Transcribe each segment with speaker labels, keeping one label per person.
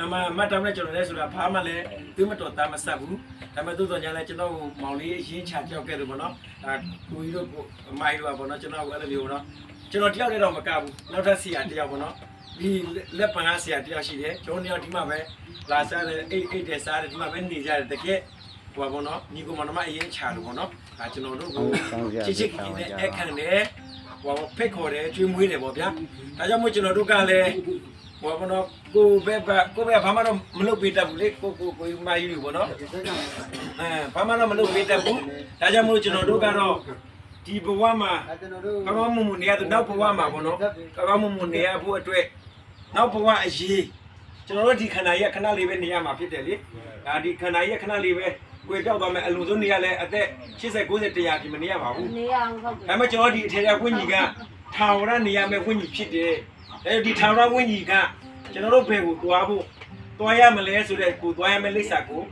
Speaker 1: အမမတ်တောင်းနဲ့ကျွန်တော်လည်းဆိုတာဘာမှလည်းသူမတော်သားမဆက်ဘူးဒါပေမဲ့သို့တော်ညာလည်းကျွန်တော်ကိုမောင်လေးအရင်ချကြောက်ခဲ့တယ်ပေါ့နော်ဒါကိုကြီးတို့ကိုအမိုင်းတို့ကပေါ့နော်ကျွန်တော်ကအဲ့လိုမျိုးပေါ့နော်ကျွန်တော်တယောက်တည်းတော့မကဘူးနောက်ထပ်ဆရာတယောက်ပေါ့နော်ဒီလက်ပံကဆရာတယောက်ရှိတယ်ကျွန်တော်တယောက်ဒီမှာပဲလာစားတယ်အိတ်အိတ်တယ်စားတယ်ဒီမှာပဲနေကြတယ်တကယ်ဟိုပါပေါ့နော်ညီကောင်မတော်မအရင်ချလို့ပေါ့နော်ဒါကျွန်တော်တို့ကိုချစ်ချစ်ခင်ခင်နဲ့အခန့်တယ်ဟိုဖိတ်ခေါ်တယ်ကျွေးမွေးတယ်ပေါ့ဗျာဒါကြောင့်မို့ကျွန်တော်တို့ကလည်း ဟိုဘောနော်ကိုဘက်ကကိုဘက်ကဘာမှတော့မလုပ်ပေးတတ်ဘူးလေကိုကိုကိုမယူဘူးဘောနော်အဲဘာမှတော့မလုပ်ပေးတတ်ဘူးဒါကြောင့်မို့ကျွန်တော်တို့ကတော့ဒီဘဝမှာကောင်းကောင်းမွန်မွန်နေရတဲ့နောက်ဘဝမှာဘောနော်ကောင်းကောင်းမွန်မွန်နေရဖို့အတွက်နောက်ဘဝအရေးကျွန်တော်တို့ဒီခန္ဓာကြီးကခဏလေးပဲနေရမှာဖြစ်တယ်လေဒါဒီခန္ဓာကြီးကခဏလေးပဲကိုယ်ကြောက်သွားမယ်အလုံးစုံနေရလဲအသက်80 90 100ဒီမနေရပါဘူး
Speaker 2: နေရအောင်ဟုတ်တယ်
Speaker 1: ဒါပေမဲ့ကျွန်တော်ဒီအထေရဝိညာဉ်ကထာဝရနေရမယ့်ဝိညာဉ်ဖြစ်တယ်။ အဲဒီထာဝရဝိညာဉ်ကကျွန်တော်တို့ဘယ်ကိုသွားဖို့သွားရမလဲဆိုတဲ့ကိုသွားရမယ့်လိပ်စာကို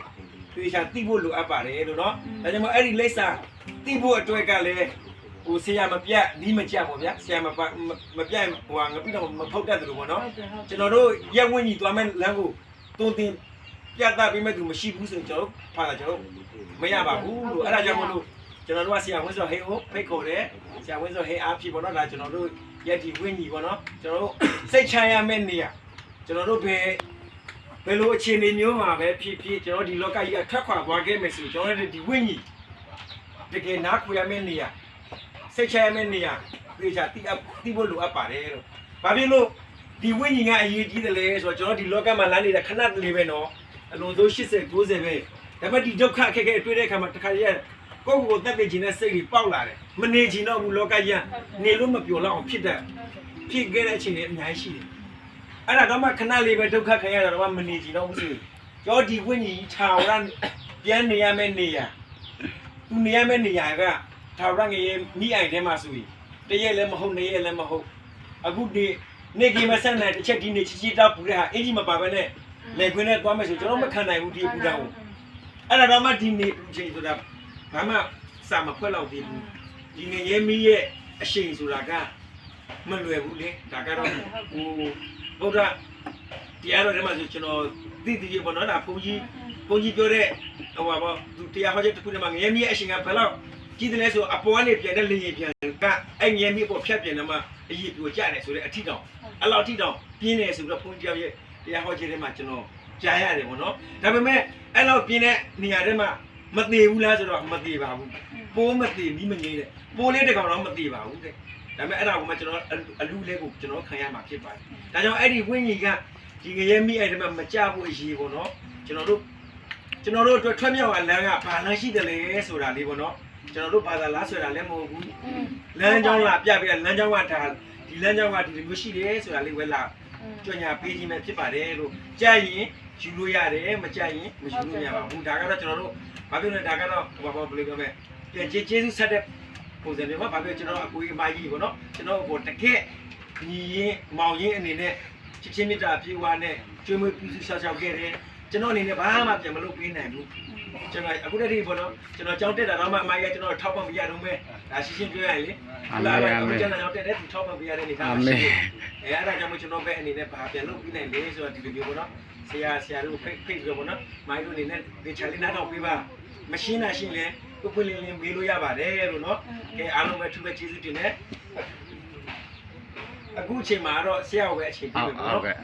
Speaker 1: သေချာသိဖို့လိုအပ်ပါတယ်လို့နော်။ဒါကြောင့်မို့အဲ့ဒီလိပ်စာသိဖို့အတွက်ကလည်းဟိုဆရာမပြတ်နီးမကြပေါ့ဗျာဆရာမပမပြတ်ဟိုငါပြီးတော့မဖုတ်တတ်တယ်လို့ပေါ့နော်
Speaker 2: ဟုတ်တယ်ဟုတ်
Speaker 1: ကျွန်တော်တို့ရက်ဝိညာဉ်သွားမယ့်လမ်းကိုတုံးတင်ပြတ်သားပေးမဲ့သူမရှိဘူးဆိုရင်ကျွန်တော်တို့ဖာတာကျွန်တော်တို့မရပါဘူးလို့အဲ့ဒါကြောင့်မလို့ကျွန်တော်တို့ကဆရာဝင်းစောဟေးကိုဖိတ်ခေါ်တယ်ဆရာဝင်းစောဟေးအားဖြစ်ပေါ့နော်ဒါကျွန်တော်တို့ ရက်ဒီဝိညာဉ်ပေါ့နော်ကျွန်တော်တို့စိတ်ချရမယ့်နေရာကျွန်တော်တို့ဘယ်ဘယ်လိုအခြေအနေမျိုးမှာပဲဖြစ်ဖြစ်ကျွန်တော်ဒီလောကကြီးကထွက်ခွာသွားခဲ့မယ်ဆိုကျွန်တော်တို့ဒီဝိညာဉ်တကယ်နားခွေရမယ့်နေရာစိတ်ချရမယ့်နေရာသေချာတိအပ်တိဖို့လိုအပ်ပါတယ်လို့ဘာဖြစ်လို့ဒီဝိညာဉ်ကအရေးကြီးတယ်လေဆိုတော့ကျွန်တော်ဒီလောကမှာလမ်းနေတဲ့ခဏလေးပဲနော်အလုံးစုံ80 90ပဲဒါပေမဲ့ဒီဒုက္ခအခက်အခဲတွေ့တဲ့အခါမှာတစ်ခါတည်း ကိုယ့်ကိုယ်ကိုတက်နေခြင်းနဲ့စိတ်ကြီးပေါက်လာတယ်မနေခြင်းတော့ဘူးလောကကြီးကနေလို့မပျော်တော့အောင်ဖြစ်တဲ့ဖြစ်ခဲ့တဲ့အချိန်တွေအများကြီးရှိတယ်အဲ့ဒါတော့မှခဏလေးပဲဒုက္ခခံရတာတော့မှမနေခြင်းတော့ဘူးဆိုကျော်ဒီဝိညာဉ်ထာဝရပြန်နေရမယ့်နေရာသူနေရမယ့်နေရာကထာဝရငရေမိအိုင်ထဲမှာဆိုရင်တရက်လည်းမဟုတ်နှစ်ရက်လည်းမဟုတ်အခုဒီနေကီမဆက်နိုင်တစ်ချက်ဒီနေချီချီတောက်ပူတဲ့ဟာအင်ကြီးမပါဘဲနဲ့လေခွင်းနဲ့သွားမယ်ဆိုကျွန်တော်မခံနိုင်ဘူးဒီပူတောင်အဲ့ဒါတော့မှဒီနေပူချိန်ဆိုတာ ဘာမှစာမဖွက်တော့သေးဘူးဒီနေရဲမီးရဲ့အရှိန်ဆိုတာကမလွယ်ဘူးလေဒါကတော့ဟိုဗုဒ္ဓတရားတော်ထဲမှာဆိုကျွန်တော်သိသိပေါ့နော်ဒါဘုန်းကြီးဘုန်းကြီးပြောတဲ့ဟိုပါပေါ့သူတရားဟောချက်တစ်ခုထဲမှာငရဲမီးရဲ့အရှိန်ကဘယ်လောက်ကြည့်တယ်လဲဆိုအပေါ်ကနေပြန်တဲ့လေရင်ပြန်ကအဲ့ငရဲမီးပေါ်ဖြတ်ပြန်တယ်မှာအရေးပြိုကျတယ်ဆိုတဲ့အထီတောင်အဲ့လောက်ထိတော့ပြင်းနေဆိုတော့ဘုန်းကြီးတယောက်ရဲ့တရားဟောခြင်းထဲမှာကျွန်တော်ကြားရတယ်ပေါ့နော်ဒါပေမဲ့အဲ့လောက်ပြင်းတဲ့နေရာထဲမှာ မသေးဘူးလားဆိုတော့မသေးပါဘူးပိုးမသေးပြီးမငေးတဲ့ပိုးလေးတစ်ကောင်တော့မသေးပါဘူးတဲ့ဒါပေမဲ့အဲ့ဒါကိုမှကျွန်တော်အလူလေးကိုကျွန်တော်ခံရမှာဖြစ်ပါတယ်ဒါကြောင့်အဲ့ဒီဝိညာဉ်ကဒီငရဲမိအဲ့ဒီမှာမကြဖို့အရေးပေါ့နော်ကျွန်တော်တို့ကျွန်တော်တို့အတွက်ထွက်မြောက်ရလမ်းကဘာလမ်းရှိတယ်လဲဆိုတာလေးပေါ့နော်ကျွန်တော်တို့ဘာသာလားဆိုတာလည်းမဟုတ်ဘူးလမ်းကြောင်းလာပြပြလမ်းကြောင်းကဒါဒီလမ်းကြောင်းကဒီလိုမျိုးရှိတယ်ဆိုတာလေးဝဲလာကြွညာပေးခြင်းပဲဖြစ်ပါတယ်လို့ကြားရင်ယူလို့ရတယ်မကြားရင်မယူလို့ရပါဘူးဒါကတော့ကျွန်တော်တို့ ဘာဖြစ်လဲဒါကတော့ဘာဘာဘယ်လိုပြောမလဲပြန်ကျေးကျေးဇူးဆက်တဲ့ပုံစံမျိုးပါဘာဖြစ်ကျွန်တော်အကူကြီးအမကြီးပေါ့နော်ကျွန်တော်ကိုတကက်ညီရင်မောင်ရင်အနေနဲ့ချစ်ချင်းမေတ္တာပြေဝါနဲ့ကျွေးမွေးပြုစုဆောက်ရှောက်ခဲ့တယ်ကျွန်တော်အနေနဲ့ဘာမှပြန်မလုပ်ပေးနိုင်ဘူးကျွန်တော်အခုတည်းကပေါ့နော်ကျွန်တော်ကြောင်းတက်တာတော့မှအမကြီးကကျွန်တော်ထောက်ပံ့မရတော့မဲဒါရှင်းရှင်းပြောရရင်လေ
Speaker 3: အာမေအာမေ
Speaker 1: ကျွန်တော်ရောက်တဲ့သူထောက်ပံ့ပေးရတဲ့အနေထား
Speaker 3: အာ
Speaker 1: မှာ
Speaker 3: မေ
Speaker 1: ရှိတယ်။အဲအဲ့ဒါကြောင့်မို့ကျွန်တော်ပဲအနေနဲ့ဘာပြန်လုပ်ပြီးနိုင်လဲဆိုတော့ဒီလိုမျိုးပေါ့နော်။ဆရာဆရာတို့ဖိတ်ဖိတ်ပြီးတော့ပေါ့နော်။မိုင်းတို့အနေနဲ့ဒီချာလေးနားထောင်ပေးပါ။ မရှင်းတာရှင်းလဲကိုဖွင့်လင်းလင်းမေးလို့ရပါတယ်လို့နော်။ကဲအားလုံးပဲသူပဲကျေးဇူးတင်တယ်။အခုအချိန်မှာတော့ဆရာကိုပဲအချိန်ပြပေးပါနော်။ကဲဥ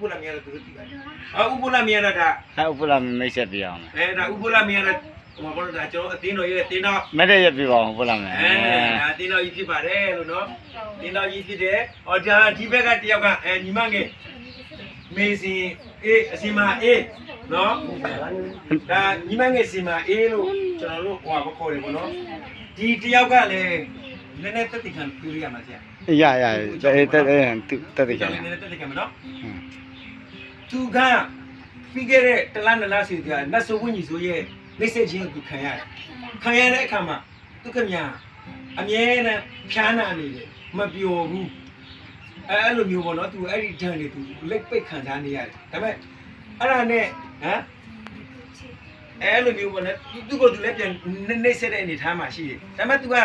Speaker 1: ပလာမြေရတူတူပါ။အာဥပလာမြေရတာ
Speaker 3: ဟဲ့ဥပလာမိတ်ဆက်ပြအောင်
Speaker 1: အဲဒါဥပလာမြေရဟိုဘောတော့ဒါကျွန်တော်အတင်းတော်ရဲ့တင်းတော်
Speaker 3: မတဲ့ရပြပါအောင်ဥပလာမယ်
Speaker 1: အဲဒါတင်းတော်ကြီးဖြစ်ပါတယ်လို့နော်တင်းတော်ကြီးဖြစ်တယ်။ဟောဒါဒီဘက်ကတယောက်ကအဲညီမငယ်မေစီအေးအစီမအေး နော်ဒါညီမငယ်စီမအေးလို့ကျွန်တော်တို့ဟိုကခေါ်တယ်ပေါ့နော်ဒီတယောက်ကလည်းနည်းနည်းတက်တိခံပြရမှာဆရာ
Speaker 3: ရရတဲ့တဲ့တဲ့တဲ့
Speaker 1: ကျ
Speaker 3: ကြ
Speaker 1: န်
Speaker 3: တယ်
Speaker 1: နည်းနည်းတက်တိခံမနော်သူကပြီးခဲ့တဲ့တလားနလားစီကနတ်ဆိုဝင်းကြီးဆိုရဲ့လက်ဆက်ချင်းကိုခံရတယ်ခံရတဲ့အခါမှာသူကမြအမြဲတမ်းဖြားနာနေတယ်မပျော်ဘူးအဲအဲ့လိုမျိုးပေါ့နော်သူအဲ့ဒီဒဏ်တွေသူလက်ပိတ်ခံစားနေရတယ်ဒါပေမဲ့ အဲ့ဒါနဲ့ဟမ်အဲ့လိုမျိုးပေါ့နော်သူသူ့ကိုယ်သူလည်းပြန်နှိမ့်ဆက်တဲ့အနေထားမှာရှိတယ်ဒါပေမဲ့ तू က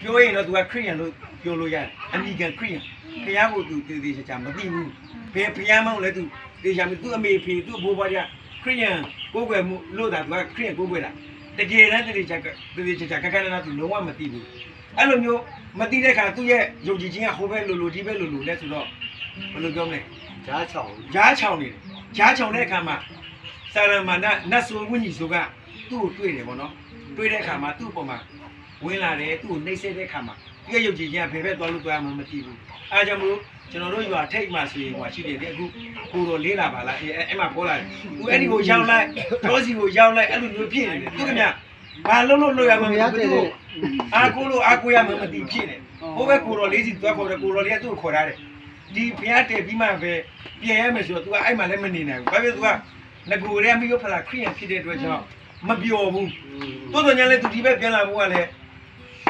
Speaker 1: ပြောရင်တော့ तू ကခရိယန်လို့ပြောလို့ရတယ်အမေရိကန်ခရိယန်ဖះကိုသူတည်တည်ချာချာမသိဘူးဘယ်ဖះမောင်းလဲသူတေချာမသူအမေဖေသူအဘိုးဘွားတွေကခရိယန်ကိုယ်ွယ်မှုလို့တာသူကခရိယန်ကိုယ်ွယ်တာတကယ်တမ်းတည်တည်ချာတည်တည်ချာချာကကနနာသူလုံးဝမသိဘူးအဲ့လိုမျိုးမသိတဲ့ခါသူ့ရဲ့ယုံကြည်ခြင်းကဟိုဘက်လိုလိုဒီဘက်လိုလိုလဲဆိုတော့ ဘယ်လိုပြောမလဲ
Speaker 2: ဂျားချောင်း
Speaker 1: ဂျားချောင်နေတယ်ဂျားချောင်တဲ့အခါမှာစာရမဏနတ်ဆိုဝိညာဉ်ဆိုကသူ့ကိုတွေ့တယ်ပေါ့နော်တွေ့တဲ့အခါမှာသူ့အပေါ်မှာဝင်လာတယ်သူ့ကိုနှိမ့်ဆက်တဲ့အခါမှာသူ့ရဲ့ယုံကြည်ခြင်းကဘယ်ဘက်သွားလို့သွားမှမသိဘူးအဲဒါကြောင့်မလို့ကျွန်တော်တို့ရွာထိတ်မှဆိုရင်ဟိုရှိတယ်တဲ့အခုကိုတော်လေးလာပါလားအဲအဲ့မှာပေါ်လာတယ်သူအဲ့ဒီကိုရောက်လိုက်ကျောစီကိုရောက်လိုက်အဲ့လိုမျိုးဖြစ်နေတယ်သူကမြဘာလုံးလို့လို့ရမှာမသိဘူးအာကိုလို့အာကိုရမှာမသိဖြစ်နေဟိုဘက်ကိုတော်လေးစီသွားခေါ်တယ်ကိုတော်လေးကသူ့ကိုခေါ်ထားတယ် ဒီဖျားတယ်ပြီးမှပဲပြင်ရမယ်ဆိုတော့ तू ကအဲ့မှာလည်းမနေနိုင်ဘူးဘာဖြစ် तू ကငကိုရဲမိရောဖလာခရီးရဖြစ်တဲ့အတွက်ကြောင့်မပျော်ဘူးတိုးတော်ညာလည်း तू ဒီဘက်ပြန်လာဖို့ကလည်း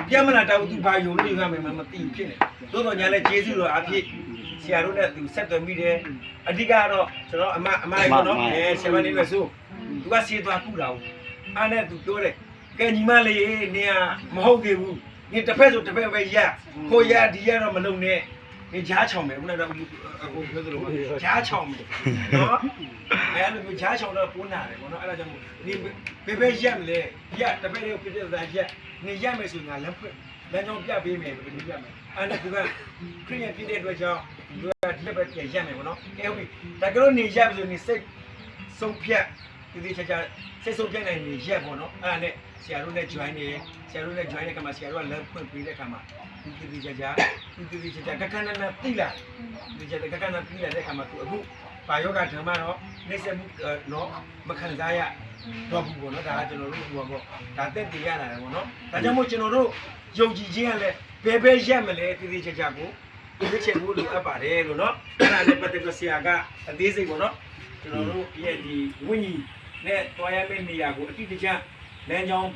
Speaker 1: ပြန်မလာတော့ तू ဘာယုံလို့ရမယ်မသိဘူးဖြစ်နေတိုးတော်ညာလည်းကျေးဇူးတော်အဖြစ်ဆရာတို့နဲ့ तू ဆက်သွယ်မိတယ်အဓိကတော့ကျွန်တော်အမအမလေးပေါ့နော်အဲဆယ်ပါးနေလို့ဆို तू ကဆေးသွားကုတာဘူးအားနဲ့ तू ပြောတယ်ကဲညီမလေးနေကမဟုတ်သေးဘူးနေတစ်ဖက်ဆိုတစ်ဖက်ပဲရကိုရဒီရတော့မလုံနဲ့ မင်းကြားချောင်မယ်ခုနကတော့အကိုပြောသလိုပါကြားချောင်မယ်နော်အဲလိုမျိုးကြားချောင်တော့ပိုးနာတယ်ပေါ့နော်အဲ့ဒါကြောင့်ဒီဘယ်ဘက်ရက်မလဲရက်တပည့်လေးကိုပြပြသားရက်နေရက်မယ်ဆိုရင်ငါလက်ဖွင့်လက်ကြောင်းပြပေးမယ်ဘယ်လိုပြမယ်အဲ့ဒါကခရီးရပြတဲ့အတွက်ကြောင့်ဒီကလက်ပဲပြန်ရက်မယ်ပေါ့နော်အဲ့ဟုတ်ပြီဒါကလို့နေရက်ပြီဆိုရင်စိတ်ဆုံးဖြတ် ဒီဒီချာချာစိတ်ဆုံးဖြတ်နိုင်နေရက်ဘောနော်အဲ့ဒါနဲ့ဆရာတို့နဲ့ join နေဆရာတို့နဲ့ join တဲ့ခါမှာဆရာတို့ကလက်ဖွင့်ပေးတဲ့ခါမှာဒီဒီချာချာဒီဒီချာချာကကနနတိလာဒီကျတဲ့ကကနပြီးရတဲ့ခါမှာသူအခုဘာယောဂဓမ္မတော့နေစမှုတော့မခံစားရတော့ဘူးပေါ့နော်ဒါကကျွန်တော်တို့ဟိုပေါ့ဒါတက်တည်ရလာတယ်ပေါ့နော်ဒါကြောင့်မို့ကျွန်တော်တို့ယုံကြည်ခြင်းကလည်းဘယ်ဘယ်ရက်မလဲတည်တည်ချာချာကိုဒီလိုချက်ဖို့လိုအပ်ပါတယ်လို့နော်အဲ့ဒါလည်းပတ်သက်ပြီးဆရာကအသေးစိတ်ပေါ့နော်ကျွန်တော်တို့ရဲ့ဒီဝိညာဉ် နဲ့တွားရမယ့်နေရာကိုအတိအကျလမ်းကြောင်း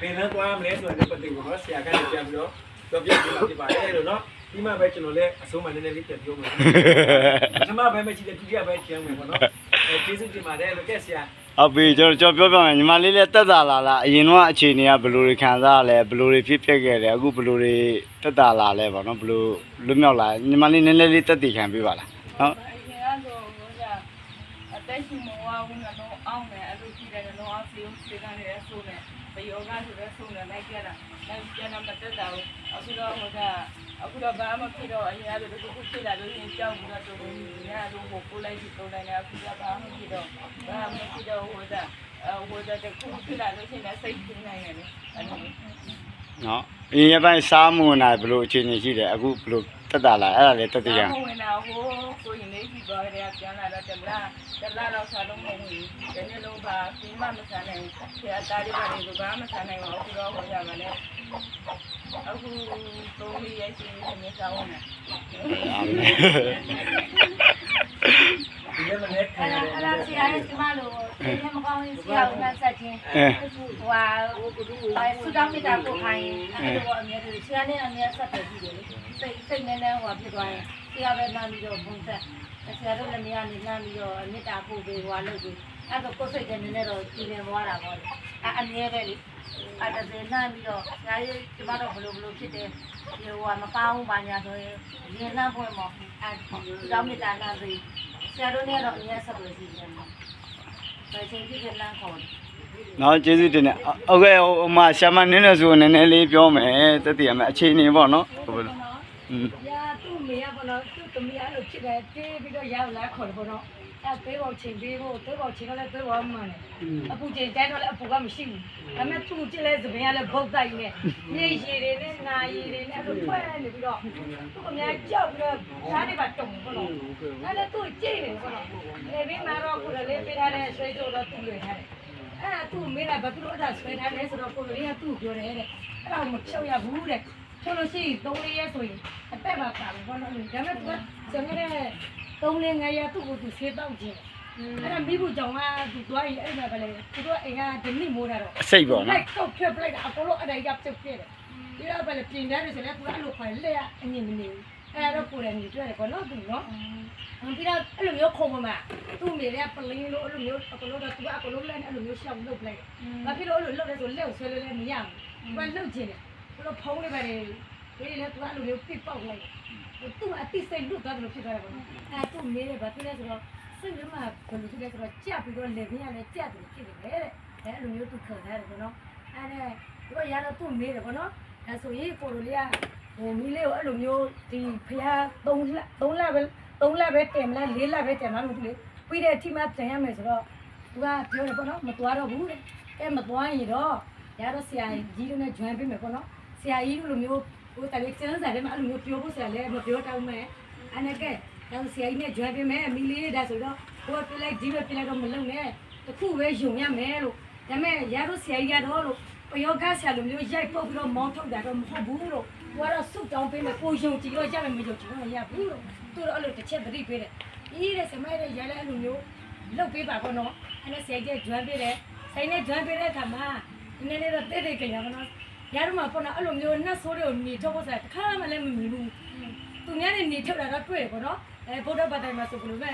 Speaker 1: ဘယ်လမ်းတွားမလဲဆိုတဲ့ပတ်သက်ပြီးတော့ဆရာကလည်းပြန်ပြီးတော့ပြောပြပေးလာပြပါတယ်လို့နော်ဒီမှာပဲကျွန်တော်လည်းအဆုံးမနည်းနည်းလေးပြန်ပြောမယ်ဓမ္မဘဲမရှိတဲ့ဒုတိယဘဲကျမ်းမယ်ပေါ့နော်အဲကျေးဇူးတင်ပါတယ်လို့ကဲဆရာ
Speaker 3: ဟုတ်ပြီကျွန်တော်ကျွန်တော်ပြောပြမယ်ညီမလေးလည်းတက်တာလာလားအရင်တော့အခြေအနေကဘယ်လိုတွေခံစားရလဲဘယ်လိုတွေဖြစ်ပျက်ခဲ့လဲအခုဘယ်လိုတွေတက်တာလာလဲပေါ့နော်ဘယ်လိုလွတ်မြောက်လာညီမလေးနည်းနည်းလေးတက်တည်ခံပေးပါလားဟုတ်
Speaker 4: အရင်ကတော့ဟို ကအသက်ရှင်မဝဘူးနော်အောင်တယ်အဲ့လိုကြည့်တယ်နော်အစီအစီကနေရဆိုနေဘယောဂဆိုတဲ့ဆိုနေလိုက်ကြတာလိုက်ကြတာမတက်တာဘူးအခုတော့ဟိုကအခုတော့ဘာမှဖြစ်တော့အရင်ကတည်းကဖြစ်လာလို့ရင်ကြောက်ပြီးတော့တူနေရတော့ဟိုကိုလိုက်ပြီးတော့လည်းအခုကဘာမှဖြစ်တော့ဘာမှဖြစ်တော့ဟိုကဟိုကတခုဖြစ်လာလို့ရှိရင်စိတ်ပြင်းနိုင်တယ်လေအဲ့လို
Speaker 3: နော်အရင်ရပိုင်းစားမဝင်တာဘယ်လိုအခြေအနေရှိတယ်အခုဘယ်လို တက်တာလာအဲ့ဒါလေးတက်တည်ခံ
Speaker 4: ဟိုဝင်တာဟိုကိုရင်လေးကြီးသွားတယ်ပြန်လာတော့တလားတလားတော့စားလုံးမဟုတ်ဘူးဒီနေ့လုံးပါစီမမစားနိုင်ဘူးဆရာတားရပါတယ်ကဘာမှမစားနိုင်ဘူးအခုတော့ဟိုရမှာလေအခုသုံးလေးရဲ့ရှင်နေစားအောင်နဲ့
Speaker 1: ဒီနေ့မနေ့ခံ
Speaker 5: အဲ့
Speaker 1: ရ
Speaker 5: ဒါ
Speaker 1: တယ်
Speaker 5: အဲ့ဒါဆရာရဲ့ကျမလိုသင်မကောင်းရင်ဆရာကဆက်ခြင်း
Speaker 3: အဲ
Speaker 5: ဟိုဟာဟိုကူအဲဆူတောင်းမိတာကိုခိုင်းအဲ့လိုအမြဲတည်းဆရာနဲ့အမြဲဆက်တယ်ကြည့်တယ်လေ စိတ်စိတ်နဲ့နဲ့ဟိုဖြစ်သွားရင်ဆရာပဲနားပြီးတော့ဘုံဆက်ဆရာတို့လည်းနေရာနေနားပြီးတော့မေတ္တာပို့ပေးဟိုလုပ်ပြီးအဲ့တော့ကိုယ်စိတ်ကနည်းနည်းတော့ကြည်လင်သွားတာပေါ့အဲ့အမြဲပဲလေအဲ့ဒါစေနားပြီးတော့ဆရာကြီးကျမတို့ဘလို့ဘလို့ဖြစ်တယ်ဒီဟိုကမကောင်းဘူးဘာညာဆိုရင်ရင်နှံ့ဖွင့်မော်အဲ့တောင်းမေတ္တာနာပြီးဆရာတို့နဲ့တော့အမြဲဆက်သွယ်ကြည့်တယ်ဘယ်ချိန်ဖြစ်ဖြစ်လမ်းခေါ်တယ်
Speaker 3: နော်ကျေးဇူးတင်တယ်ဟုတ်ကဲ့ဟိုမှာရှာမနင်းနေဆိုနည်းနည်းလေးပြောမယ်တက်တည်ရမယ်အခြေအနေပေါ့နော်ဟုတ်ပါ လားอืม။
Speaker 5: ညာသူ့မေကဘောနော်သူ့သမီးအဲ့လိုဖြစ်တယ်တေးပြီးတော့ရောက်လာခေါ်တယ်ဘောနော်။အဲပေးဖို့ချိန်ပေးဖို့ပေးဖို့ချိန်ကလည်းပေးဖို့မှန်တယ်။အပူချိန်တိုင်းတော့လည်းအပူကမရှိဘူး။ဒါပေမဲ့သူ့ကြည့်လဲသပင်ကလည်းဘုတ်တိုက်နေ။နေရည်တွေနဲ့နာရည်တွေနဲ့အဲ့လိုဖွဲ့နေပြီးတော့သူ့အများကြောက်ပြီးတော့ဓာတ်တွေပါတုံဘောနော်။အဲ့ဒါသူ့ကြည့်နေဘောနော်။လေဘင်းမှာတော့ကိုယ်လည်းပေးထားတဲ့ဆွေးကြတော့သူ့လွယ်ထားတယ်။အဲ့ဒါသူ့မေးတာဘာလို့အဲ့ဒါဆွဲထားလဲဆိုတော့ကိုယ်လေးကသူ့ပြောတယ်တဲ့။အဲ့ဒါမဖြုတ်ရဘူးတဲ့။ ဖြုတ်လို့ရှိရင်၃လေးရက်ဆိုရင်အသက်ပါပါဘောနော်။ဒါပေမဲ့သူကစံရတဲ့၃လေး၅ရက်သူ့ကိုသူဆေးတောက်ခြင်း။အဲ့ဒါမိဖို့ကြောင့်ကသူသွားရင်အဲ့ဒါပဲလေသူတို့အိမ်ကဒီနေ့မိုးတာတော့
Speaker 3: အစိတ်ပေါ့
Speaker 5: လို
Speaker 3: နော်
Speaker 5: က်တော့ဖြတ်ပလိုက်တာအကုန်လုံးအဲ့ဒါကြီးပြုတ်ပြတယ်ဒီတော့ပဲလေပြင်တယ်ဆိုလည်းကိုအဲ့လိုခွာလက်ရအမြင်မနေဘူးအဲ့တော့ကိုယ်လည်းနေတွေ့တယ်ကောနော်သူနော်ပြီးတော့အဲ့လိုမျိုးခုံမမသူ့မိတွေကပလင်းလို့အဲ့လိုမျိုးအကုန်လုံးတော့သူကအကုန်လုံးလည်းအဲ့လိုမျိုးရှောက်လုပ်လိုက်ဘာဖြစ်လို့အဲ့လိုလုပ်လဲဆိုလက်ကိုဆွဲလို့လည်းမရဘူးဘာလုပ်ချင်လဲ ဘလို့ဖုံးလေးပဲလေဒီလေသူကအဲ့လိုမျိုးပြစ်ပေါက်လိုက်သူ့အတိစိတ်လွတ်သွားတယ်လို့ဖြစ်သွားတယ်ပေါ့နော်အဲသူ့မေးတယ်ဗာဖြစ်လဲဆိုတော့စိတ်ကမှဘယ်လိုဖြစ်လဲဆိုတော့ကြက်ပြီးတော့လေပြင်းရလဲကြက်တယ်ဖြစ်တယ်တဲ့အဲလိုမျိုးသူခံရတယ်ပေါ့နော်အဲနဲ့သူကရတော့သူ့မေးတယ်ပေါ့နော်အဲဆိုရင်ကိုလိုလေးကဟိုမီးလေးကိုအဲ့လိုမျိုးဒီဖျား3လ3လပဲ3လပဲတင်မလား4လပဲတင်မလားမသိဘူးပြီးတဲ့အထိမှတင်ရမယ်ဆိုတော့သူကပြောတယ်ပေါ့နော်မသွားတော့ဘူးတဲ့အဲမသွားရင်တော့ရတော့ဆရာကြီးတို့နဲ့ join ပေးမယ်ပေါ့နော် ဆရာကြီးတို့လိုမျိုးဟိုတလေးကျန်းစာထဲမှာအဲ့လိုမျိုးပြောဖို့ဆရာလည်းမပြောတောင်းမယ်အဲ့နဲ့ကဲတော့ဆရာကြီးနဲ့ join ပေးမယ်မီလေးဒါဆိုတော့ဟိုပြလိုက်ဒီပဲပြလိုက်တော့မလုံနဲ့တခုပဲယုံရမယ်လို့ဒါပေမဲ့ရတော့ဆရာကြီးကတော့လို့ပယောဂဆရာလိုမျိုးရိုက်ပုတ်ပြီးတော့မောင်းထုတ်တာတော့မဟုတ်ဘူးလို့ဟိုကတော့စုတောင်းပေးမယ်ကိုယုံကြည်တော့ရမယ်မယုံကြည်တော့ရဘူးလို့သူတော့အဲ့လိုတစ်ချက်သတိပေးတယ်အေးတဲ့ဆမိုင်းတဲ့ရလဲအဲ့လိုမျိုးလုတ်ပေးပါကောနော်အဲ့နဲ့ဆရာကြီး join ပေးတယ်ဆိုင်နဲ့ join ပေးတဲ့အခါမှာနည်းနည်းတော့တိတ်တိတ်ကြရပါတော့ ရတော့မှာပေါ့နော်အဲ့လိုမျိုးနှက်ဆိုးတွေကိုနေထုတ်ဖို့ဆိုတာတစ်ခါမှလည်းမမြင်ဘူးသူများနဲ့နေထုတ်တာတော့တွေ့တယ်ပေါ့နော်အဲဗုဒ္ဓဘာသာမှာဆိုဘယ်လိုလဲ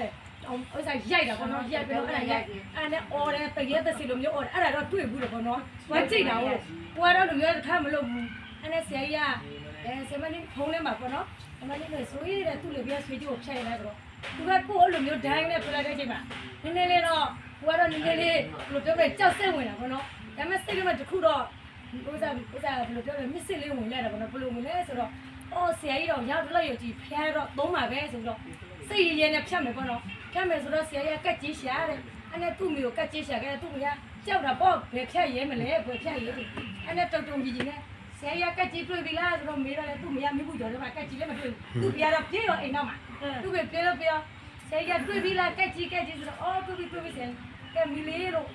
Speaker 5: ဥစ္စာရိုက်တာပေါ့နော်ရိုက်ပြီးတော့အဲ့ဒါရိုက်အဲ့နဲ့အော်တယ်တရေသက်စီလိုမျိုးအော်တယ်အဲ့ဒါတော့တွေ့ဘူးတယ်ပေါ့နော်ဝမ်းကြည့်တာဟုတ်ကိုကတော့လိုမျိုးတစ်ခါမလုပ်ဘူးအဲ့နဲ့ဆရာကြီးကအဲဆမနီဖုန်းထဲမှာပေါ့နော်ဆမနီကဆိုရတဲ့သူ့လေပြဆွေးကြည့်ကိုဖြတ်ရတာဆိုတော့သူကကိုယ်အဲ့လိုမျိုးဒိုင်းနဲ့ပြလိုက်တဲ့အချိန်မှာနည်းနည်းလေးတော့ကိုကတော့နည်းနည်းလေးဘယ်လိုပြောမလဲကြောက်စိတ်ဝင်တာပေါ့နော်ဒါပေမဲ့စိတ်ကမှတစ်ခုတော့ ဥစားဥစားဘယ်လိုပြောလဲမစ်စစ်လေးဝင်လာတာပေါ့နော်ဘယ်လိုဝင်လဲဆိုတော့အော်ဆရာကြီးတော့ရောက်တော့ရကြည့်ဖျားတော့သုံးပါပဲဆိုတော့စိတ်ရည်ရည်နဲ့ဖြတ်မယ်ပေါ့နော်ဖြတ်မယ်ဆိုတော့ဆရာကြီးကကတ်ကြီးရှာတဲ့အဲ့နဲ့သူ့မျိုးကတ်ကြီးရှာခဲ့သူ့မျိုးကကြောက်တာပေါ့ဘယ်ဖြတ်ရဲမလဲဘယ်ဖြတ်ရဲဒီအဲ့နဲ့တုံတုံကြီးကြီးနဲ့ဆရာကြီးကကတ်ကြီးတွေ့ပြီလားဆိုတော့မေးတော့လေသူ့မရမိဘူးကြော်တယ်မှာကတ်ကြီးလည်းမတွေ့ဘူးသူ့ပြတော့ပြေးတော့အိမ်တော့မှာသူ့ပဲပြေးတော့ပြေးဆရာကြီးတွေ့ပြီလားကတ်ကြီးကတ်ကြီးဆိုတော့အော်တွေ့ပြီတွေ့ပြီဆရာကဲမီလေးတို့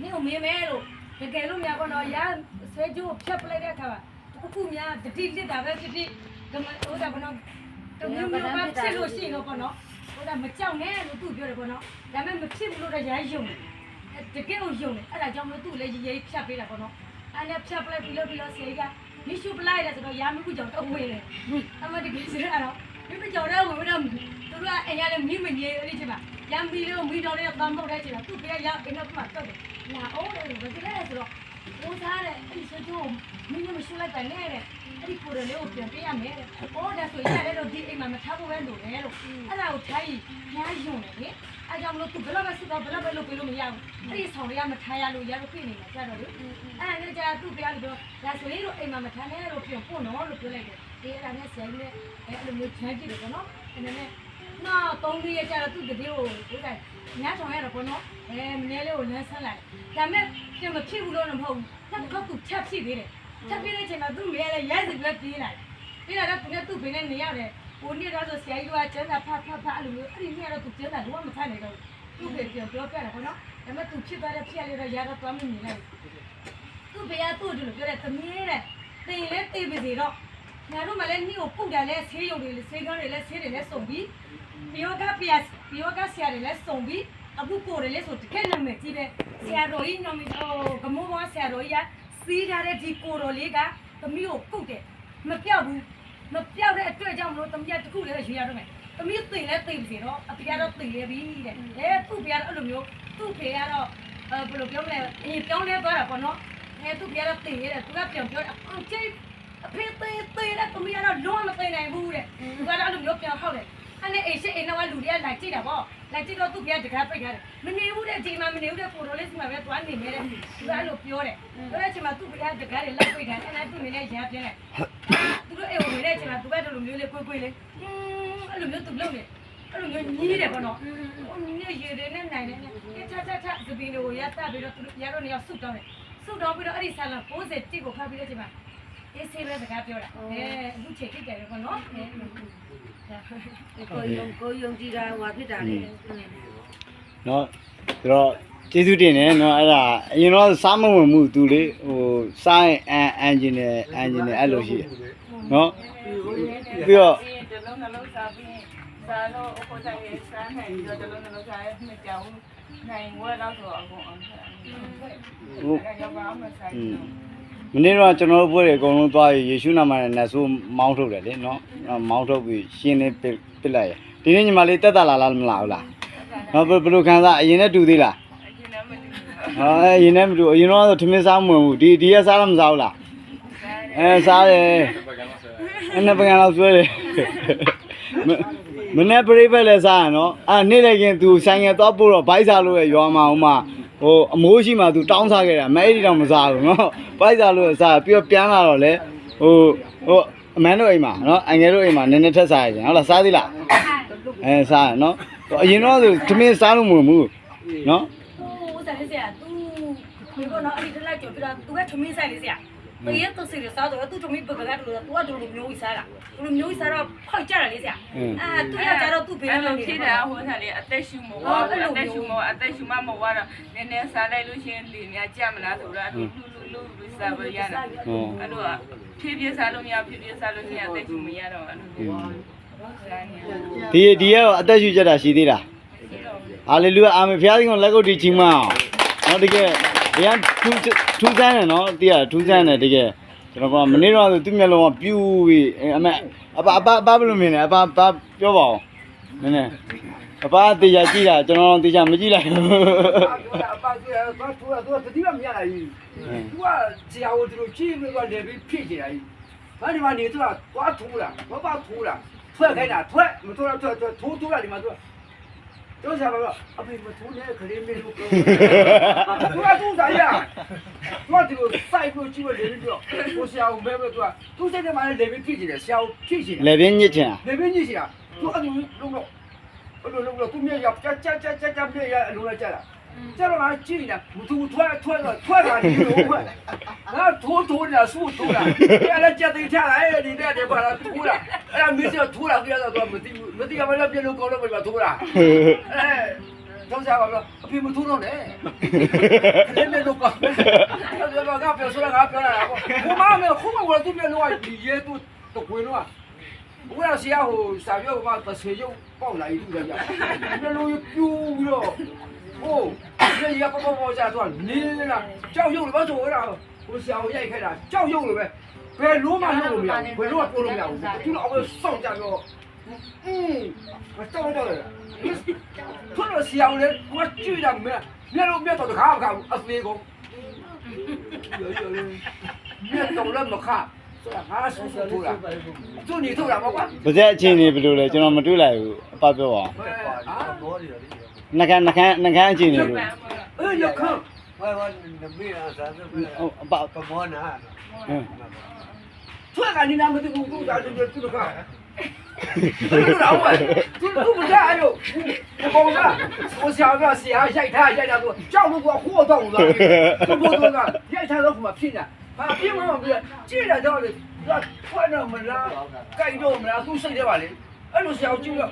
Speaker 5: နင့်ကိုမေးမယ်လို့ တကယ်လို့များပေါ့နော်ရဆွဲကြိုးဖြတ်ပလိုက်တဲ့အခါမှာတစ်ခုများတတိလစ်တာပဲဖြစ်ဖြစ်ကမဟိုဒါပေါ့နော်တမျိုးမျိုးပါဖြစ်လို့ရှိရင်တော့ပေါ့နော်ဟိုဒါမကြောက်နဲ့လို့သူပြောတယ်ပေါ့နော်ဒါပေမဲ့မဖြစ်ဘူးလို့တော့ရိုင်းယုံတယ်တကယ်ကိုယုံတယ်အဲ့ဒါကြောင့်မလို့သူ့လည်းရေးရေးဖြတ်ပေးတာပေါ့နော်အဲ့နဲ့ဖြတ်ပလိုက်ပြီးလို့ပြီးတော့ဆေးကမိရှုပလိုက်တယ်ဆိုတော့ရာမခုကြောင့်တော့ဝင်တယ်အမတကယ်ဆိုတော့မိမကြောင့်တော့ဝင်တော့သူတို့ကအိမ်ရလည်းမိမငြိအဲ့ဒီချိန်မှာ ရမ်းပြီးလို့မိတော်လေးကတမ်းပေါက်တဲ့ချိန်မှာသူ့ပြရအိမ်တော့မှတော့တယ်ညာအိုးတယ်ဘယ်လိုလဲဆိုတော့ဟိုသားတဲ့အဲ့ဒီစကြိုးမိမရှိလိုက်တယ်နဲ့တဲ့အဲ့ဒီကိုယ်လေးကိုပြန်ပေးရမယ်တဲ့။အော်ဒါဆိုရတယ်လို့ဒီအိမ်မှာမထားဖို့ပဲလို့လေလို့အဲ့ဒါကိုထားရင်ညာယုံတယ်လေ။အဲကြောင့်မလို့သူဘယ်တော့မှစတော့ဘယ်တော့ပဲလုပ်ပေးလို့မရဘူး။အဲ့ဒီဆောင်တွေကမထားရလို့ရလို့ပြနေမှာကြတော့လေ။အဲ့ဒါနဲ့ကြာသူ့ပြားလို့ပြောဒါဆိုရင်လို့အိမ်မှာမထားနဲ့လို့ပြန်ပို့နော်လို့ပြောလိုက်တယ်။ဒီအဲ့ဒါနဲ့ဆရာကြီးနဲ့အဲ့လိုမျိုးချမ်းကြည့်တယ်ပေါ့နော်။အဲ့ဒါနဲ့ နော်သုံးလေးရကြတော့သူ့တတိယကိုဟိုကညဆောင်ရတော့ပေါ့နော်။အဲမနေ့လေးကိုလမ်းဆန်းလိုက်။ဒါမဲ့ပြန်မဖြစ်ဘူးလို့တော့မဟုတ်ဘူး။နောက်တစ်ခါသူထပ်ဖြစ်သေးတယ်။ထပ်ပြီးတဲ့အချိန်မှာသူ့မေကလည်းရိုက်စီပြီးပြေးလာတယ်။ပြေးလာတော့သူကသူ့ဘင်းနဲ့နေရတယ်။ဟိုနေ့တော့ဆိုဆရာကြီးကကျန်းစာဖတ်ဖတ်ဖတ်အဲ့လိုမျိုးအဲ့ဒီနေ့ကတော့သူကျန်းစာတော့မဖတ်နိုင်တော့ဘူး။သူ့ဖေပြောပြောပြတယ်ခေါနော်။ဒါပေမဲ့သူဖြစ်သွားတဲ့ဖြစ်ရလေးတော့ရတော့သွားမမြင်လိုက်ဘူး။သူ့ဘေးကသူ့တို့လိုပြောတယ်သမီးတဲ့။တင်လဲတေးပါစေတော့။ညာတို့မှလည်းနှီးကိုပုတ်တယ်လဲဆေးရုံတွေလဲဆေးကန်းတွေလဲဆေးတွေလဲစုံပြီးပ ယောဂပြက်ပယောဂဆရာတွေလဲစုံပြီးအခုကိုယ်တွေလဲဆိုတကယ်နာမည်ကြီးတဲ့ဆရာတော်ကြီးနာမည်ဟိုကမိုးဘောဆရာတော်ကြီးကစီးထားတဲ့ဒီကိုတော်လေးကသမီးကိုကုတ်တယ်မပြောက်ဘူးမပြောက်တဲ့အတွက်ကြောင့်မလို့သမီးကတခုလေးရွေးရတော့မယ်သမီးသိလဲသိပြီတော့အဖေကတော့သိလဲပြီတဲ့အဲသူ့ဖေကတော့အဲ့လိုမျိုးသူ့ဖေကတော့အဲဘယ်လိုပြောမလဲအေးပြောင်းလဲသွားတာပေါ့နော်အဲသူ့ဖေကတော့သိရတယ်သူကပြန်ပြောတယ်အကျိအဖေသိသိတဲ့သမီးကတော့လုံးဝမသိနိုင်ဘူးတဲ့သူကတော့အဲ့လိုမျိုးပြန်ဟောက်တယ် အဲ့နဲ့အိရှိအိမ်တော့လူတွေကလိုက်ကြည့်တာပေါ့လိုက်ကြည့်တော့သူ့ဖေကတကားပိတ်ထားတယ်မနေဘူးတဲ့ဒီမှာမနေဘူးတဲ့ကိုတော်လေးစီမှာပဲသွားနေနေတဲ့သူကအဲ့လိုပြောတယ်ပြောတဲ့အချိန်မှာသူ့ဘက်ကတကားတွေလောက်ပိတ်ထားတယ်အဲ့ဒါသူ့နေနဲ့ရမ်းပြင်းတယ်သူတို့အိမ်ဝင်တဲ့အချိန်မှာသူကတို့လိုမျိုးလေးကွေးကွေးလေးအဲ့လိုမျိုးသူလုပ်နေအဲ့လိုမျိုးညီးတယ်ပေါ့နော်ဟိုညီးရေတွေနဲ့နိုင်တယ်နဲ့ချာချာချာသပင်းတွေကိုရတပြီးတော့သူတို့ရတော့နေရောက်ဆုတ်တောင်းတယ်ဆုတ်တောင်းပြီးတော့အဲ့ဒီဆာလန်60တိကိုဖတ်ပြီးတဲ့အချိန်မှာ အေးဆေးပဲစကားပြောတာအဲအခုချိန်ထိတ်တယ်ပေါ့နော်အဲ
Speaker 2: ကိုယုံကိုယုံကြည်တာဟွာဖြစ်တာလေ
Speaker 3: နော်ဒါတော့ကျေးဇူးတင်တယ်နော်အဲ့ဒါအရင်တော့စားမဝင်မှုသူလေဟိုစားရင်အန်အန်ဂျင်နဲ့အန်ဂျင်နဲ့အဲ့လိုရှိတယ်နော်ပြီးတော့
Speaker 4: တလုံးနှလုံးစားပြီးစားလို့အခုတိုင်ရစားနိုင်ပြီးတော့တလုံးနှလုံးစားရမကြောက်နိုင်ဝဲတော့ဆိုအကုန်အောင်စား
Speaker 3: ဟို
Speaker 4: အဲ့တော့ဘာ မှမဆိုင်
Speaker 3: อืม
Speaker 4: ဘူး
Speaker 3: မနေ့တော့ကျွန်တော်တို့ဘွဲတွေအကုန်လုံးသွားပြီးယေရှုနာမနဲ့နတ်ဆိုးမောင်းထုတ်တယ်လေနော်အဲ့မောင်းထုတ်ပြီးရှင်းနေပစ်ပစ်လိုက်ရဒီနေ့ညီမလေးတက်တာလာလားမလားဟုတ်လားနော်ဘယ်ဘယ်လိုခံစားအရင်နဲ့တူသေးလား
Speaker 4: အရင်ကမသိဘူး
Speaker 3: ဟောအရင်နဲ့မတူအရင်တော့ထမင်းစားမဝင်ဘူးဒီဒီရစားတော့မစားဘူးလားအဲစားတယ်အဲ့နှစ်ပကံလောက်ဆွဲတယ်မနေ့ပြိဖက်လဲစားရနော်အာနေ့လည်းခင်သူဆိုင်ငယ်သွားပို့တော့ဘိုက်စားလို့ရရွာမှာဟိုမှာ ဟိုအမိုးရှိမှသူတောင်းစားခဲ့တာမအဲ့ဒီတော့မစားဘူးနော်ဘိုက်စားလို့ရစားပြီးတော့ပြန်လာတော့လေဟိုဟိုအမန်းတို့အိမ်မှာနော်အငယ်တို့အိမ်မှာနည်းနည်းထက်စားရတယ်ဟုတ်လားစားသေးလားအဲစားရနော်ဟိုအရင်တော့သူသမင်းစားလို့မဝင်ဘူးနော်
Speaker 5: သူဥစားလေးဆရာသူဒီကတော့အဲ့ဒီတက်လိုက်ကြော်ပြတာသူကထမင်းဆိုင်လေးဆရာ တကယ်သူစီရစားတော့သူထမင်းပကကတူတော့သူကတူလိုမျိုးစားတာတူလိုမျိုးစားတော့ဖောက်ကြတာလေးဆရာအာသူကကြတော့သူ့ဘေး
Speaker 4: အဲ့
Speaker 5: လို
Speaker 4: လို
Speaker 5: နေ
Speaker 4: ဖြစ်
Speaker 5: တယ်
Speaker 4: တာဟိုစားလေအသက်ရှူမဝါအသက်ရှူမအသက်ရှူမမဝါတော့နည်းနည်းစားလိုက်လို့ရှိရင်လေများကြမလားဆိုတော့လူလူလူလူစားပါရတာ
Speaker 3: ဟော
Speaker 4: အဲ့လိုဖြည်းဖြည်းစားလို့မရဖြည်းဖြည်းစားလို့ရှိရင်အသက်ရှူမရတော့အဲ့လိုစားနေ
Speaker 3: ဒီဒီရောအသက်ရှူကြတာရှိသေးလားဟာလေလုယာအာမေဖျားသခင်ကိုလက်ကုပ်တီချီးမအောင်နော်တကယ် တရားထူးထူးဆန်းတယ်နော်တကယ်ထူးဆန်းတယ်တကယ်ကျွန်တော်ကမနေ့တော့ဆိုသူ့မျက်လုံးကပြူပြီးအမေအပအပအပဘယ်လိုမြင်လဲအပအပပြောပါဦးနည်းနည်းအပတေချာကြည့်တာကျွန်တော်တေချာမကြည့်လိုက်ဘူး
Speaker 6: အပါကသွားထိုးတော့တတိယမရလာကြီးသူကဆရာကိုသူတို့ကြည့်ပြီးတော့လည်းပြီးဖြစ်နေတာကြီးဘာဒီမှာနေသူကသွားထိုးတာဘာပါထိုးတာထွက်ခိုင်းတာထွက်မထိုးတော့ထွက်ထွက်ထိုးထိုးတာဒီမှာသူက တော့ဆရာကအဖေမထိုးနဲ့ခလေးမေးလို့ပြောသူကသူ့သားရသူကဒီလိုစိုက်လို့ကြည့်လို့လည်းပြောကိုဆရာကိုမဲပဲသူကသူ့စိတ်ထဲမှာလည်းလည်းဖြစ်နေတယ်ဆရာကိုဖြစ်နေတယ်
Speaker 3: လေပြင်းညစ်ချင်
Speaker 6: လေပင်းကြီးစီကသူအဲ့လိုလုံးတော့အဲ့လိုလုံးတော့သူမြေရောက်ကြကြကြကြကြပြေရအလုံးလိုက်ကြတာကျတော့ ငါကြည့်နေတာမသူထွက်ထွက်တော့ထွက်တာဒီလိုထွက်ငါထိုးထိုးနေတာဆူထိုးတာအဲ့ဒါကြက်သိချလာအဲ့ဒီတဲ့တဲ့ဘာလာထိုးတာအဲ့ဒါမင်းစထိုးတာကြရတော့မသိဘူးမသိရမလားပြေလို့ကောင်းလို့ပဲထိုးတာအဲတော့စားပါတော့အဖေမထိုးတော့နဲ့ခလေးမျိုးတော့ကောင်းတယ်ဒါကငါပြောစရာငါပြောတာကိုမမမေခုမဝသူပြေလို့ဒီရဲသူတော့ဝင်တော့ဘုရားဆရာဟိုစာပြောကပစေရုပ်ပေါက်လာယူတယ်ကြာ။ဘယ်လိုပြူပြီးတော့ ဟိုဒီရပပပကြာတော့နင်းနေတာကြောက်ရုပ်လို့ပဲဆိုရတာဟိုဆရာကိုရိုက်ခိုက်တာကြောက်ရုပ်လို့ပဲဘယ်လုံးမှလုပ်လို့မရဘူးဘယ်လုံးမှပြောလို့မရဘူးသူတို့အောက်ဆောက်ကြတော့อืมမကြောက်တော့တယ်ထွန်းလို့ဆရာကိုလည်းကိုကြည့်တာမင်းမျက်လုံးမျက်တော့တခါမခါဘူးအသေးကုန်မျက်တော့လည်းမခါဆိုတာငါဆူဆူထူတာသူနေထူတာမဟုတ်ကွာ
Speaker 3: ပါဇက်အချင်းနေဘယ်လိုလဲကျွန်တော်မတွေ့လိုက်ဘူးအပပြောပါဦး နှခမ်းနှခမ်းနှခမ်းအချင်းနေလို့
Speaker 6: เอ้ยอย่าขึ้น
Speaker 7: Wai wai na mi na sa sa
Speaker 3: ဟုတ်အပ
Speaker 7: ka mo na.
Speaker 6: ช่วยกันนี่นะไม่ต้องกูจะจะจะก็သူတော့ဝဲသူသူမကြအဲ့လိုဘောက我想个写下ရိုက်ထားရိုက်တာသူကြောက်လို့ကဟိုတော့လာသူဘောတော့ကရိုက်ထားတော့မှဖြစ်နေတာဟာပြင်းမမပြကြည့်ရတော့လေကထွက်တော့မလားကြိုက်တော့မလားသူစိတ်ထဲပါလေ အဲ့လိုဆရာကိုကြည့်လို့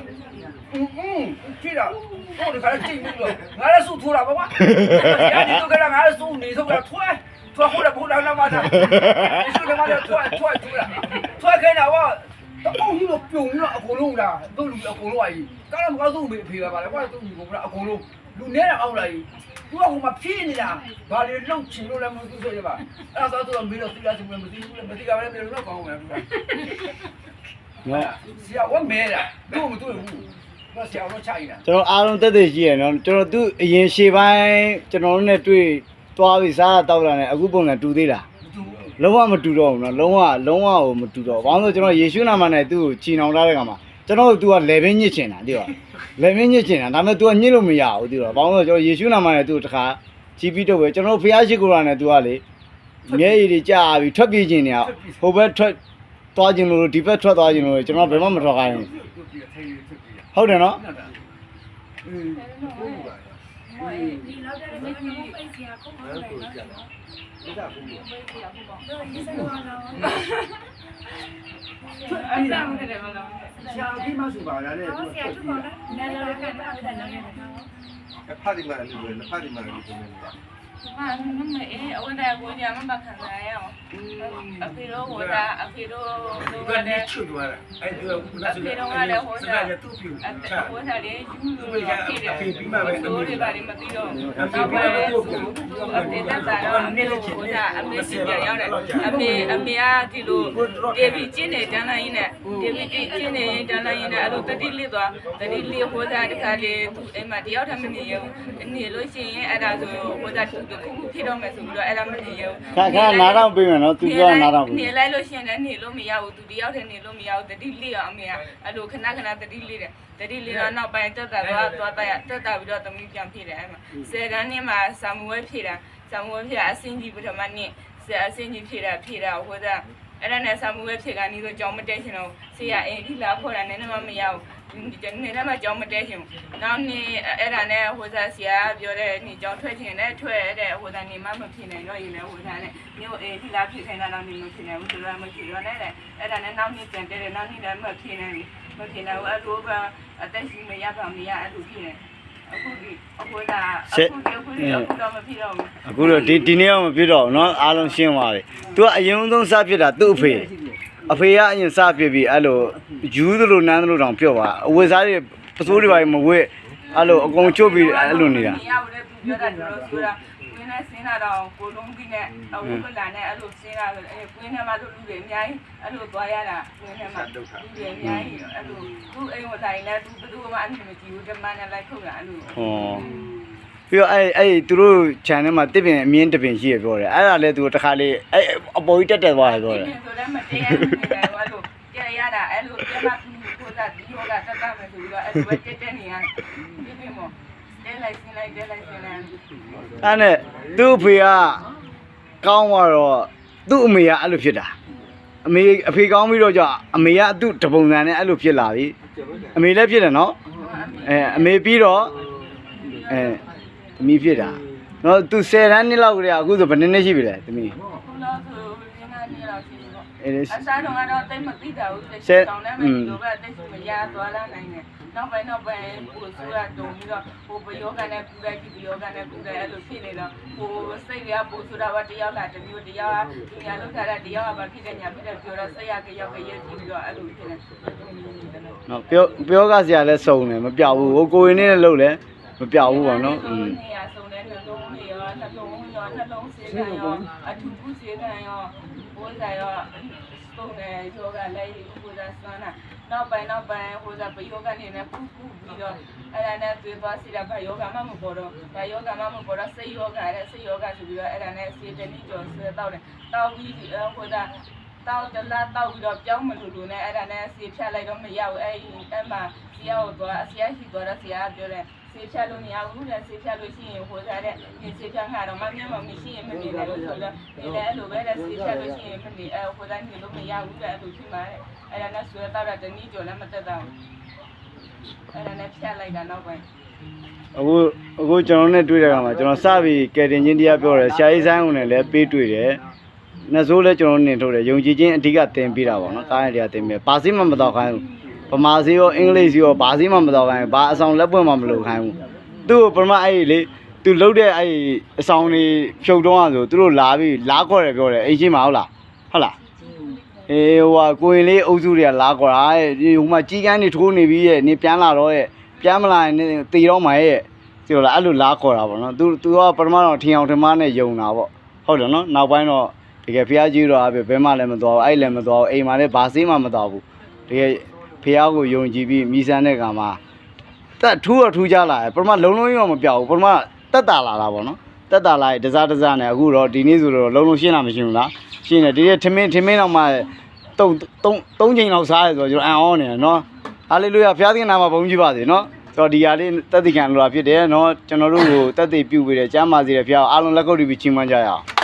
Speaker 6: อืมကြည့်တာဟိုတခါကြည့်ပြီးတော့ငါလည်းစုထိုးတာပါကွာဆရာဒီတော့ကလည်းငါလည်းစုနေဆုံးကထွဲထွဲဟိုလည်းဘုရားနာမသာဒီစုကမှလည်းထွဲထွဲထွဲတာထွဲခိုင်းတာပါတော့ပုံကြီးတော့ပြုံပြီးတော့အကုန်လုံးလာသူ့လူအကုန်လုံးအကြီးကားတော့မကားသူ့မေးဖေးလာပါလေကွာသူ့ညီကောင်ကအကုန်လုံးလူနေတာအောက်လာကြီးသူကဟိုမှာဖြင်းနေတာဘာတွေလောက်ချင်လို့လဲမသိဆိုရပါအဲ့ဒါဆိုတော့မေးတော့သိလားသိမလားမသိဘူးလေမသိကြပါနဲ့မေးလို့တော့ကောင်းမှာသူက ဆရာဝမဲတာတို့မတွေ့ဘူးတော့ဆရာတော့ချိုက်နေတာ
Speaker 3: ကျွန်တော်အားလုံးတက်တက်ရှိရနော်ကျွန်တော်သူအရင်ရှေ့ပိုင်းကျွန်တော်တို့နဲ့တွေ့သွားပြီးစားတောက်လာတယ်အခုပုံစံတူသေးလား
Speaker 6: မတူဘူး
Speaker 3: လုံးဝမတူတော့ဘူးနော်လုံးဝလုံးဝကိုမတူတော့ဘာလို့လဲဆိုတော့ကျွန်တော်ယေရှုနာမနဲ့သူ့ကိုချီနှောင်ထားတဲ့ခါမှာကျွန်တော်တို့ तू က level ညစ်ချင်တာတိရော level ညစ်ချင်တာဒါပေမဲ့ तू ကညစ်လို့မရဘူးတိရောဘာလို့လဲဆိုတော့ကျွန်တော်ယေရှုနာမနဲ့သူ့ကိုတခါချီပြီးတော့ပဲကျွန်တော်တို့ဖျားရှိခိုးတာနဲ့ तू ကလေမျက်ရည်တွေကြာပြီးထွက်ပြေးခြင်းနေရဟိုဘက်ထွက် သွားခြင်းလို့ဒီဘက်ထွက်သွားခြင်းလို့ကျွန်တော်ဘယ်မှမထွက်ခိုင်းဘူး
Speaker 6: သူပြထိုင်သူပြ
Speaker 3: ဟုတ်တယ်နော်
Speaker 6: อืม
Speaker 2: ဒီလောက်တဲ့ကျွန်တော်ပိတ်စီရခုံးလို့လိုက်တော့တော့ဒီစကောတော့
Speaker 4: အဲ့ဒါမှလည်းမလား
Speaker 6: ဆရာအကြီးမဆိုပါလားလေ
Speaker 2: တော့ဆရာသူ့ပေါ်တော့နယ်လာကတော့အဲ့ဒါလည်းလည်းတော့
Speaker 7: Pa di ma lu na pa di ma lu ko na.
Speaker 4: မမမအေးအဝတ်တဲ့ကိုညာမမခံနိုင်ရအောင်အဖေတို့ဟိုတာအဖေတို့
Speaker 1: သူ
Speaker 4: တို့
Speaker 1: က
Speaker 4: က
Speaker 1: နေ
Speaker 4: လည်း
Speaker 1: ချွတ်သွားတာအဲ့ဒီကနာဆို
Speaker 4: အဖေတို့ကလည်းဟို
Speaker 1: စ
Speaker 4: တာ
Speaker 1: ကားတူပြူ
Speaker 4: အ
Speaker 1: ချာ
Speaker 4: ဟိုတာလေးယူလို့ရဖြစ်တယ်ဆိုးတွေပါလိမသိတော့
Speaker 1: အဖေပြတော့သူ့ကို
Speaker 4: အဖေတက်တာတော့အမေဟိုတာအမေစီပြရောက်တယ်အမေအမေကဒီလိုဒေဗီကျင်းနေတန်းလိုက်ရင်းနဲ့ဒေဗီကျင်းနေတန်းလိုက်ရင်းနဲ့အဲ့လိုတတိလစ်သွားတတိလစ်ဟိုတာတခါလေသူအိမ်မှာတယောက်တည်းမနေရဘူးနေလို့ရှိရင်အဲ့ဒါဆိုဟိုတာပြီးခုခုဖြစ်တော့မယ်ဆိုပြီးတော့အဲ့ဒါမနေရဘူး
Speaker 3: ခါခါနားတော့ပြေးမယ်နော်သူပြောနားတော့ပြေး
Speaker 4: နေလိုက်လို့ရှိရင်လည်းနေလို့မရဘူးသူတယောက်တည်းနေလို့မရဘူးတတိလေးအောင်အမေကအဲ့လိုခဏခဏတတိလေးတယ်တတိလေးတော့နောက်ပိုင်းတက်တာတော့သွားတက်တက်တာပြီးတော့သမီးပြန်ဖြစ်တယ်အဲ့မှာဆယ်တန်းနဲ့မှာဆာမွေးဖြစ်တာဆာမွေးဖြစ်အစင်းကြီးပထမနေ့ဆယ်အစင်းကြီးဖြစ်တာဖြစ်တာဟိုကအဲ့ဒါနဲ့ဆာမွေးဖြစ်ကနေတော့ကြောင်းမတက်ရှင်တော့ဆေးရအိမ်ဒီလာခေါ်တာနည်းနည်းမှမရဘူးဒီ နေ့တော့မှကြောင်းမတက်ရှင်နောက်နေ့အဲ့ဒါနဲ့ဟိုစားဆရာပြောတဲ့နေ့ကြောင်းထွက်ချင်တယ်ထွက်တဲ့ဟိုစားနေမှမဖြစ်နိုင်တော့ရင်လည်းဟိုစားနဲ့မြို့အေးဒီလာဖြစ်ခိုင်းတာတော့နေမဖြစ်နိုင်ဘူးသူကမဖြစ်တော့နဲ့အဲ့ဒါနဲ့နောက်နေ့ပြန်တက်တယ်နောက်နေ့လည်းမဖြစ်နိုင်ဘူးမဖြစ်နိုင်ဘူးအဲ့လိုပဲအသက်ရှင်မရပါမရအဲ့လိုဖြစ်နေအခုဒီအခုကအခုဒီအခုဒီအခုတော့မဖြစ်တော့ဘူး
Speaker 3: အခုတော့ဒီဒီနေ့တော့မဖြစ်တော့ဘူးเนาะအားလုံးရှင်းသွားပြီ။ तू ကအရင်ဆုံးစဖြစ်တာသူ့အဖေ အဖေကအရင်စဖြစ်ပြီးအဲ့လိုယူသလိုနန်းသလိုတောင်ပြော့သွားအဝတ်စားတွေပစိုးတွေပါမဝတ်အဲ့လိုအကုန်ချုပ်ပြီးအဲ့လိုနေတာ
Speaker 4: မရဘူးလေသူပြောတာတော့ဆိုတာကွင်းနဲ့ဆင်းလာတော့ကိုလုံးကြီးနဲ့အခုကလာနဲ့အဲ့လိုဆင်းလာဆိုအဲကွင်းထဲမှာသူလူတွေအများကြီးအဲ့လိုသွားရတာကွင်းထဲမှာလူတွေအများကြီးအဲ့လိုသူ့အိမ်ဝတိုင်းနဲ့သူဘယ်သူမှအမြင်မကြည့်ဘူးဓမ္မနဲ့လိုက်ထုတ်တာအဲ့လို
Speaker 3: ဟော ပြီးတော့အဲ့အဲ့သူတို့ channel မှာတစ်ပင်အမြင့်တစ်ပင်ရှိရပြောတယ်အဲ့ဒါလည်းသူတခါလေးအဲ့အပေါ်ကြီးတက်တက်သွားတယ်ပြောတယ်
Speaker 4: ဆိုလည်းမတရားဘူးလေအဲ့လိုကြရတာအဲ့လိုပြမသူကိုသာဒီယောဂတက်တာမယ်ဆိုပြီးတော့အဲ့လိုပဲတက်တက်နေရတယ်ဒီပြင်မောတဲလိုက်ဆင်းလိုက်တဲလိုက်ဆင်းလိုက်
Speaker 3: အဲ့နဲ့သူ့အဖေကကောင်းသွားတော့သူ့အမေကအဲ့လိုဖြစ်တာအမေအဖေကောင်းပြီးတော့ကြာအမေကသူ့တပုံစံနဲ့အဲ့လိုဖြစ်လာပြီအမေလည်းဖြစ်တယ်နော်အဲအမေပြီးတော့အဲ သမီးဖြစ်တာနော်သူ10တန်းနှစ်လောက်ကလေးအခုဆိုဘယ်နှစ်နှစ်ရှိပြီလဲသမီး
Speaker 4: ခုလောက်ဆိုရင်းကနေလောက်ရှိပေါ့
Speaker 3: အဲဒါ
Speaker 4: အစားတော့ကတော့တိတ်မသိတာဘူးတက်ရှိတောင်းလည်းမသိလို့ပဲတက်ရှိမရသွားလာနိုင်တယ်နောက်ပိုင်းနောက်ပိုင်းကိုဆူရတုံပြီးတော့ဟိုဘယောကနဲ့ပူလိုက်ပြီးဘယောကနဲ့ပူလိုက်အဲ့လိုဖြစ်နေတော့ဟိုစိတ်ကပူဆိုတာကတယောက်လာတစ်မျိုးတယောက်ကဒီညာလောက်ထားတာတယောက်ကဘာဖြစ်တဲ့ညာဖြစ်တဲ့ပြောတော့စိတ်ရကရောက်ကြရဲ့ကြည့်ပြီးတော့အဲ့လိုဖြစ်နေ
Speaker 3: နော်ပြောပြောကဆရာလည်းစုံတယ်မပြောက်ဘူးဟိုကိုရင်နဲ့လည်းလှုပ်လဲ မပြောက်ဘူးပေါ့နော်อืม
Speaker 4: နေရာဆုံးတဲ့နှလုံးတွေရောနှလုံးရောနှလုံးစေကံရောအထူးကုစေကံရောဘိုးစားရောပုံနဲ့ယောဂလည်းဘိုးစားစမ်းတာနောက်ပိုင်းနောက်ပိုင်းဟိုစားဘယောကနေနဲ့ပူပူပြီးတော့အဲ့ဒါနဲ့သွေးသွားစီတာဘယောဂမှမပေါ်တော့ဘယောဂမှမပေါ်တော့စိတ်ယောဂတဲ့စိတ်ယောဂဆိုပြီးတော့အဲ့ဒါနဲ့စေတနိကျော်ဆွဲတော့တယ်တောက်ပြီးဟိုစားတောက်တလားတောက်ပြီးတော့ပြောင်းမလို့လို့နဲ့အဲ့ဒါနဲ့ဆေးဖြတ်လိုက်တော့မရဘူးအဲ့အဲ့မှာဆရာကိုသွားဆရာရှိသွားတော့ဆရာပြောတယ် ဆေးဖြတ်လို့မရဘူးတဲ့ဆေးဖြတ်လို့ရှိရင်ဟိုစားတဲ့ဒီဆေးဖြတ်ခါတော့မမြင်မမရှိရင်မနေနဲ့လို့ဆိုတော့ဒီလည်းအဲ့လိုပဲတဲ့ဆေးဖြတ်လို့ရှိရင်မနေအဲ့ဟိုစားနေလို့မရဘူးတဲ့အဲ့လိုဖြစ်မှာတဲ့အဲ့ဒါနဲ့ဆွဲတော့တဲ့တနည်းကျော်လည်းမတက်တော့အဲ့ဒါနဲ့ဖြတ်လိုက်တာနောက်ပိုင်း
Speaker 3: အခုအခုကျွန်တော်နဲ့တွေ့တဲ့အခါမှာကျွန်တော်စပြီးကယ်တင်ချင်းတရားပြောတယ်ဆရာကြီးဆိုင်ုံနဲ့လည်းပေးတွေ့တယ်နှစ်စိုးလည်းကျွန်တော်နေထုတ်တယ်ယုံကြည်ခြင်းအဓိကသင်ပေးတာပေါ့နော်ကားရတရားသင်ပေးဘာစီမှမတော့ခိုင်းဘူး ဗမာစီရောအင်္ဂလိပ်စီရောဘာစီမှမတော့ခိုင်းဘူးဘာအဆောင်လက်ပွင့်မှမလုပ်ခိုင်းဘူးသူ့ကိုပထမအဲ့ဒီလေသူလှုပ်တဲ့အဲ့ဒီအဆောင်တွေဖြုတ်တော့ဆိုသူတို့လာပြီးလာခေါ်တယ်ပြောတယ်အိမ်ရှိမှာဟုတ်လားဟုတ်လားအေးဟိုကကိုရင်လေးအုပ်စုတွေကလာခေါ်တာတဲ့ဒီဟိုမှာကြီးကန်းနေထိုးနေပြီးရဲ့နေပြန်လာတော့ရဲ့ပြန်မလာရင်တေတော့မှာရဲ့စီတော့လားအဲ့လိုလားခေါ်တာပေါ့နော်သူသူကပထမတော့ထင်အောင်ထင်မှားနဲ့ယုံတာပေါ့ဟုတ်တယ်နော်နောက်ပိုင်းတော့တကယ်ဖះကြီးတော့အပြဘဲမှလည်းမသွားဘူးအဲ့လည်းမသွားဘူးအိမ်မှာလည်းဘာစေးမှမသွားဘူးတကယ် ဖះကိုယုံကြည်ပြီးမိဆန်းတဲ့ကံမှာတက်ထူးအထူးကြလာတယ်ပထမလုံးလုံးရောမပြောက်ဘူးပထမတက်တာလာတာပေါ့နော်တက်တာလာရင်တစားတစားနဲ့အခုတော့ဒီနေ့ဆိုတော့လုံးလုံးရှင်းလာမရှင်းဘူးလားရှင်းတယ်ဒီရက်ထမင်းထမင်းတော့မှတုံတုံတုံးချိန်လောက်စားတယ်ဆိုတော့ကျွန်တော်အံ့ဩနေတယ်နော်ဟာလေလုယာဖះသင်နာမှာဘုန်းကြီးပါစေနော်ဆိုတော့ဒီဟာလေးတက်သိခံလိုတာဖြစ်တယ်နော်ကျွန်တော်တို့ကိုတက်သိပြုပေးတယ်ကြားမာစေတယ်ဖះအားလုံးလက်ကုပ်တီးပြီးချီးမွမ်းကြရအောင်